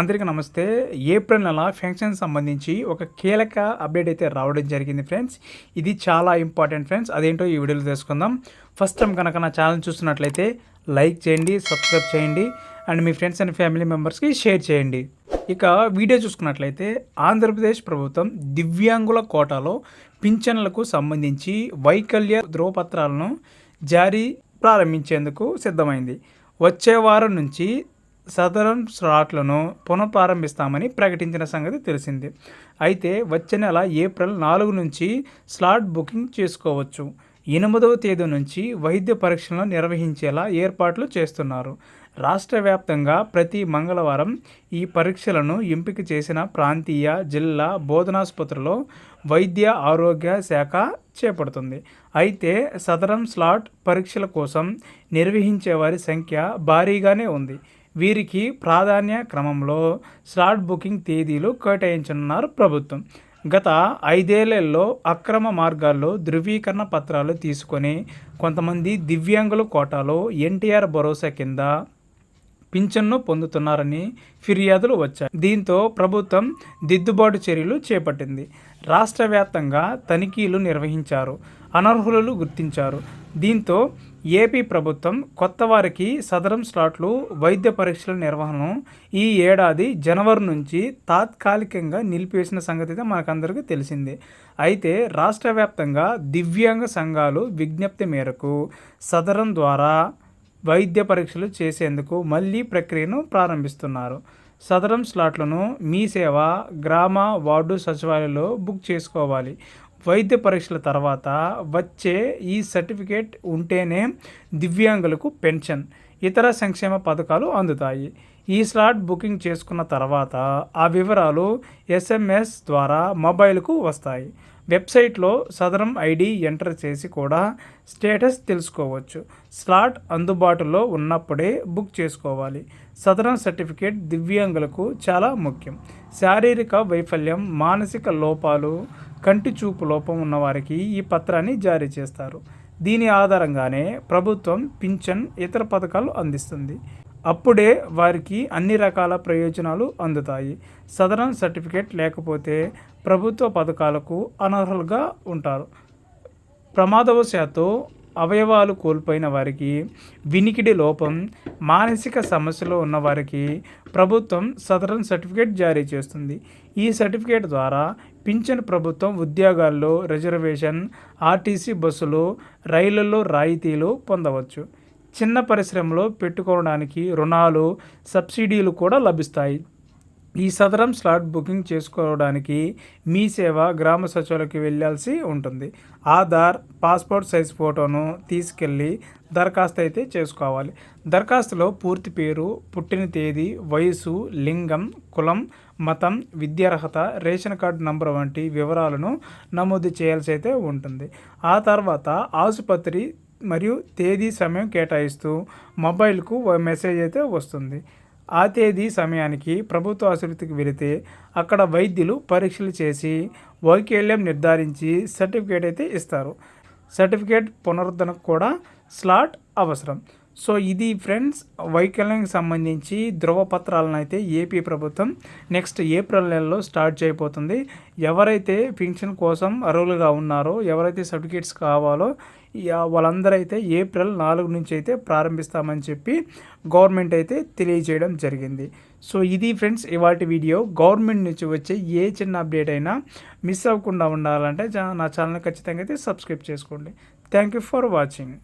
అందరికీ నమస్తే. ఏప్రిల్ నెల ఫెన్షన్ సంబంధించి ఒక కీలక అప్డేట్ అయితే రావడం జరిగింది ఫ్రెండ్స్. ఇది చాలా ఇంపార్టెంట్ ఫ్రెండ్స్. అదేంటో ఈ వీడియోలో తెలుసుకుందాం. ఫస్ట్ టైం కనుక నా ఛానల్ చూస్తున్నట్లయితే లైక్ చేయండి సబ్స్క్రైబ్ చేయండి అండ్ మీ ఫ్రెండ్స్ అండ్ ఫ్యామిలీ మెంబర్స్కి షేర్ చేయండి. ఇక వీడియో చూసుకున్నట్లయితే ఆంధ్రప్రదేశ్ ప్రభుత్వం దివ్యాంగుల కోటాలో పింఛన్లకు సంబంధించి వైకల్య ధ్రువపత్రాలను జారీ ప్రారంభించేందుకు సిద్ధమైంది. వచ్చే వారం నుంచి సదరన్ స్లాట్లను పునఃప్రారంభిస్తామని ప్రకటించిన సంగతి తెలిసింది. అయితే వచ్చే నెల ఏప్రిల్ నాలుగు నుంచి స్లాట్ బుకింగ్ చేసుకోవచ్చు. ఎనిమిదవ తేదీ నుంచి వైద్య పరీక్షలను నిర్వహించేలా ఏర్పాట్లు చేస్తున్నారు. రాష్ట్ర వ్యాప్తంగా ప్రతి మంగళవారం ఈ పరీక్షలను ఎంపిక చేసిన ప్రాంతీయ జిల్లా బోధనాసుపత్రిలో వైద్య ఆరోగ్య శాఖ చేపడుతుంది. అయితే సదరం స్లాట్ పరీక్షల కోసం నిర్వహించే వారి సంఖ్య భారీగానే ఉంది. వీరికి ప్రాధాన్య క్రమంలో స్లాట్ బుకింగ్ తేదీలు కేటాయించనున్నారు ప్రభుత్వం. గత ఐదేళ్ళలో అక్రమ మార్గాల్లో ధృవీకరణ పత్రాలు తీసుకొని కొంతమంది దివ్యాంగుల కోటాలో ఎన్టీఆర్ భరోసా కింద పింఛన్ను పొందుతున్నారని ఫిర్యాదులు వచ్చాయి. దీంతో ప్రభుత్వం దిద్దుబాటు చర్యలు చేపట్టింది. రాష్ట్ర వ్యాప్తంగా తనిఖీలు నిర్వహించారు. అనర్హులను గుర్తించారు. దీంతో ఏపీ ప్రభుత్వం కొత్త వారికి సదరం స్లాట్లు వైద్య పరీక్షల నిర్వహణను ఈ ఏడాది జనవరి నుంచి తాత్కాలికంగా నిలిపివేసిన సంగతి మనకందరికీ తెలిసిందే. అయితే రాష్ట్ర వ్యాప్తంగా దివ్యాంగ సంఘాలు విజ్ఞప్తి మేరకు సదరం ద్వారా వైద్య పరీక్షలు చేసేందుకు మళ్ళీ ప్రక్రియను ప్రారంభిస్తున్నారు. సదరం స్లాట్లను మీ సేవ గ్రామ వార్డు సచివాలయంలో బుక్ చేసుకోవాలి. వైద్య పరీక్షల తర్వాత వచ్చే ఈ సర్టిఫికేట్ ఉంటేనే దివ్యాంగులకు పెన్షన్. ఇతర సంక్షేమ పథకాలు అందుతాయి. ఈ స్లాట్ బుకింగ్ చేసుకున్న తర్వాత ఆ వివరాలు ఎస్ఎంఎస్ ద్వారా మొబైల్కు వస్తాయి. వెబ్సైట్లో సదరం ఐడి ఎంటర్ చేసి కూడా స్టేటస్ తెలుసుకోవచ్చు. స్లాట్ అందుబాటులో ఉన్నప్పుడే బుక్ చేసుకోవాలి. సదరం సర్టిఫికేట్ దివ్యాంగులకు చాలా ముఖ్యం. శారీరక వైఫల్యం మానసిక లోపాలు కంటి చూపు లోపం ఉన్నవారికి ఈ పత్రాన్ని జారీ చేస్తారు. దీని ఆధారంగానే ప్రభుత్వం పింఛన్ ఇతర పథకాలు అందిస్తుంది. అప్పుడే వారికి అన్ని రకాల ప్రయోజనాలు అందుతాయి. సదరన్ సర్టిఫికేట్ లేకపోతే ప్రభుత్వ పథకాలకు అనర్హులుగా ఉంటారు. ప్రమాదవశాత్తు అవయవాలు కోల్పోయిన వారికి వినికిడి లోపం మానసిక సమస్యలు ఉన్నవారికి ప్రభుత్వం సదరన్ సర్టిఫికేట్ జారీ చేస్తుంది. ఈ సర్టిఫికేట్ ద్వారా పింఛన్ ప్రభుత్వం ఉద్యోగాల్లో రిజర్వేషన్ ఆర్టీసీ బస్సులు రైళ్ళలో రాయితీలు పొందవచ్చు. చిన్న పరిశ్రమలో పెట్టుకోవడానికి రుణాలు సబ్సిడీలు కూడా లభిస్తాయి. ఈ సదరం స్లాట్ బుకింగ్ చేసుకోవడానికి మీ సేవ గ్రామ సచివాలయకి వెళ్ళాల్సి ఉంటుంది. ఆధార్ పాస్పోర్ట్ సైజ్ ఫోటోను తీసుకెళ్ళి దరఖాస్తు అయితే చేసుకోవాలి. దరఖాస్తులో పూర్తి పేరు పుట్టిన తేదీ వయసు లింగం కులం మతం విద్యార్హత రేషన్ కార్డు నంబర్ వంటి వివరాలను నమోదు చేయాల్సి అయితే ఉంటుంది. ఆ తర్వాత ఆసుపత్రి మరియు తేదీ సమయం కేటాయిస్తూ మొబైల్కు మెసేజ్ అయితే వస్తుంది. ఆ తేదీ సమయానికి ప్రభుత్వ ఆసుపత్రికి వెళితే అక్కడ వైద్యులు పరీక్షలు చేసి వైకల్యం నిర్ధారించి సర్టిఫికేట్ అయితే ఇస్తారు. సర్టిఫికేట్ పునరుద్ధరణకు కూడా స్లాట్ అవసరం. సో ఇది ఫ్రెండ్స్ వైకల్యానికి సంబంధించి ధృవపత్రాలను అయితే ఏపీ ప్రభుత్వం నెక్స్ట్ ఏప్రిల్ నెలలో స్టార్ట్ చేయబోతుంది. ఎవరైతే పెన్షన్ కోసం అర్హులుగా ఉన్నారో ఎవరైతే సర్టిఫికేట్స్ కావాలో వాళ్ళందరూ అయితే ఏప్రిల్ నాలుగు నుంచి అయితే ప్రారంభిస్తామని చెప్పి గవర్నమెంట్ అయితే తెలియజేయడం జరిగింది. సో ఇది ఫ్రెండ్స్ ఇవాటి వీడియో. గవర్నమెంట్ నుంచి వచ్చే ఏ చిన్న అప్డేట్ అయినా మిస్ అవ్వకుండా ఉండాలంటే నా ఛానల్ ఖచ్చితంగా అయితే సబ్స్క్రైబ్ చేసుకోండి. Thank you for watching.